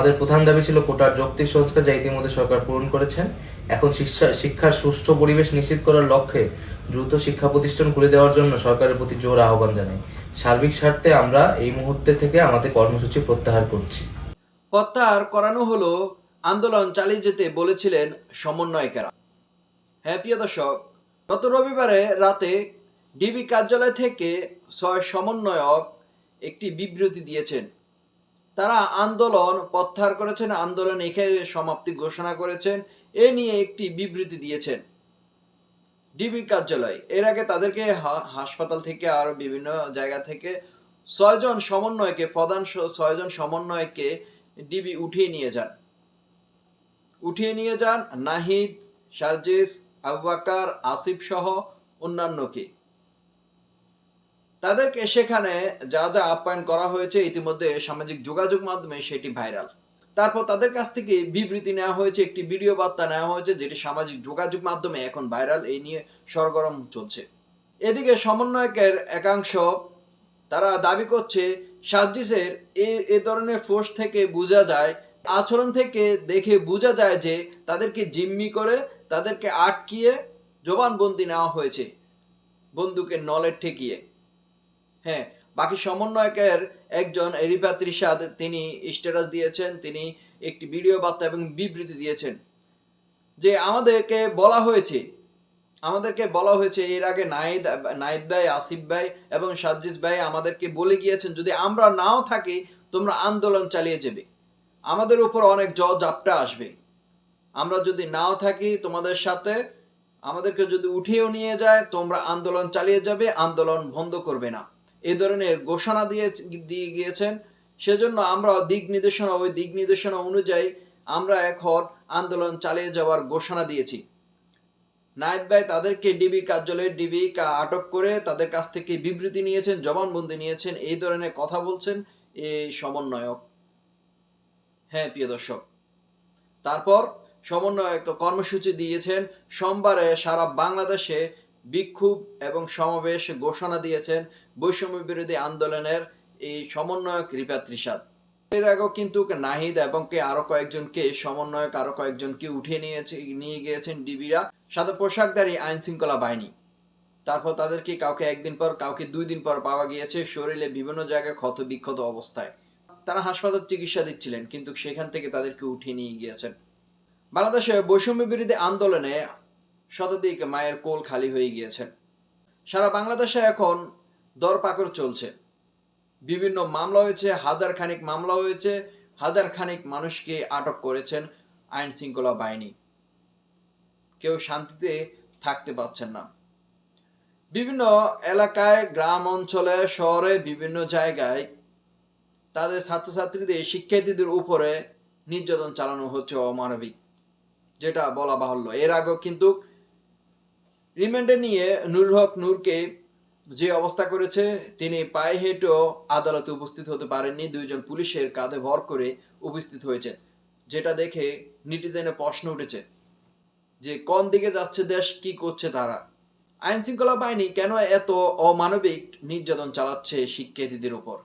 আমাদের প্রধান দাবি ছিল কোটার যৌক্তিক সংস্কার যা ইতিমধ্যে সরকার পূরণ করেছেন। এখন শিক্ষা, শিক্ষার সুষ্ঠু পরিবেশ নিশ্চিত করার লক্ষ্যে দ্রুত শিক্ষা প্রতিষ্ঠান খুলে দেওয়ার জন্য সরকারের প্রতি জোর আহ্বান জানাই। সার্বিক স্বার্থে আমরা এই মুহূর্তে থেকে আমাদের কর্মসূচি প্রত্যাহার করছি। প্রত্যাহার করানো হলো, আন্দোলন চালিয়ে যেতে বলেছিলেন সমন্বয়কেরা। হ্যাঁ প্রিয় দর্শক, গত রবিবারে রাতে ডিবি কার্যালয় থেকে ছয় সমন্বয়ক একটি বিবৃতি দিয়েছেন। তারা আন্দোলন প্রত্যাহার করেছেন, আন্দোলন এখানে সমাপ্তি ঘোষণা করেছেন। এ নিয়ে একটি বিবৃতি দিয়েছেন ডিবি কার্যালয়। এর আগে তাদেরকে হাসপাতাল থেকে আর বিভিন্ন জায়গা থেকে ছয়জন সমন্বয়কে, প্রধান ছয়জন সমন্বয়কে ডিবি উঠিয়ে নিয়ে যান। উঠিয়ে নিয়ে যান নাহিদ, সার্জিস আবুবাকার আসিফ সহ অন্যান্যকে। তাদেরকে সেখানে যা যা আপ্যায়ন করা হয়েছে ইতিমধ্যে সামাজিক যোগাযোগ মাধ্যমে সেটি ভাইরাল। তারপর তাদের কাছ থেকে বিবৃতি নেওয়া হয়েছে, একটি ভিডিও বার্তা নেওয়া হয়েছে যেটি সামাজিক যোগাযোগ মাধ্যমে এখন ভাইরাল, এই নিয়ে সরগরম চলছে। এদিকে সমন্বয়কের একাংশ, তারা দাবি করছে সার্জিসের এ এ ধরনের ফোর্স থেকে বোঝা যায়, আচরণ থেকে দেখে বোঝা যায় যে তাদেরকে জিম্মি করে তাদেরকে আটকিয়ে জবানবন্দি নেওয়া হয়েছে, বন্দুকের নলের ঠেকিয়ে। হ্যাঁ বাকি সমন্বয়কের একজন রিফাত রিশাদ তিনি স্ট্যাটাস দিয়েছেন, তিনি একটি ভিডিও বার্তা এবং বিবৃতি দিয়েছেন। যে আমাদেরকে বলা হয়েছে, আমাদেরকে বলা হয়েছে, এর আগে নাইদ নাইদ ভাই, আসিফ ভাই এবং সাজ্জিস ভাই আমাদেরকে বলে গিয়েছেন, যদি আমরা নাও থাকি, তোমরা আন্দোলন চালিয়ে যাবে। আমাদের উপর অনেক জ জাপটা আসবে। আমরা যদি নাও থাকি তোমাদের সাথে, আমাদেরকে যদি উঠিয়েও নিয়ে যায়, তোমরা আন্দোলন চালিয়ে যাবে, আন্দোলন বন্ধ করবে না। এই ধরনের ঘোষণা দিয়ে দিয়ে গিয়েছেন। সেজন্য আমরা দিক নির্দেশনা, ওই দিক নির্দেশনা অনুযায়ী আমরা এখন আন্দোলন চালিয়ে যাওয়ার ঘোষণা দিয়েছি। নায়েব ভাই তাদেরকে ডিবি কার্যালয়ে ডিবি আটক করে তাদের কাছ থেকে বিবৃতি নিয়েছেন, জবানবন্দি নিয়েছেন, এই ধরনের কথা বলছেন এই সমন্বয়ক। হ্যাঁ প্রিয় দর্শক। তারপর সমন্বয়ক কর্মসূচি দিয়েছেন। সোমবারে সারা বাংলাদেশে বিক্ষোভ এবং সমাবেশ ঘোষণা দিয়েছেন বৈষম্য বিরোধী আন্দোলনের এই সমন্বয়ক রিপাত রিশাদ এর আগেও কিন্তু নাহিদ এবং কে আরও কয়েকজনকে সমন্বয়ক আরও কয়েকজনকে উঠিয়ে নিয়েছে, নিয়ে গিয়েছেন ডিবিরা। সাদা পোশাকধারী আইন শৃঙ্খলা বাহিনী। তারপর তাদেরকে কাউকে একদিন পর, কাউকে দুই দিন পর পাওয়া গিয়েছে শরীরে বিভিন্ন জায়গায় ক্ষত বিক্ষত অবস্থায়। তারা হাসপাতাল চিকিৎসা দিচ্ছিলেন, কিন্তু সেখান থেকে তাদেরকে উঠিয়ে নিয়ে গিয়েছেন। বাংলাদেশে বৈষম্য বিরোধী আন্দোলনে শতাধিক মায়ের কোল খালি হয়ে গিয়েছেন সারা বাংলাদেশে এখন দরপাকড় চলছে। বিভিন্ন মামলা হয়েছে হাজার খানিক মামলা হয়েছে হাজার খানিক মানুষকে আটক করেছেন আইন শৃঙ্খলা বাহিনী। কেউ শান্তিতে থাকতে পারছেন না। বিভিন্ন এলাকায়, গ্রাম অঞ্চলে, শহরে, বিভিন্ন জায়গায় তাদের ছাত্রছাত্রীদের, শিক্ষার্থীদের উপরে নির্যাতন চালানো হচ্ছে অমানবিক, যেটা বলা বাহুল্য। এর আগেও কিন্তু রিমান্ডে নিয়ে নুর হক নূরকে যে অবস্থা করেছে, তিনি পায়ে হেঁটেও আদালতে উপস্থিত হতে পারেননি। দুইজন পুলিশের কাঁধে ভর করে উপস্থিত হয়েছে, যেটা দেখে নিটিজেনে প্রশ্ন উঠেছে যে, কোন দিকে যাচ্ছে দেশ, কি করছে তারা? আইন শৃঙ্খলা বাহিনী কেন এত অমানবিক নির্যাতন চালাচ্ছে শিক্ষার্থীদের উপর?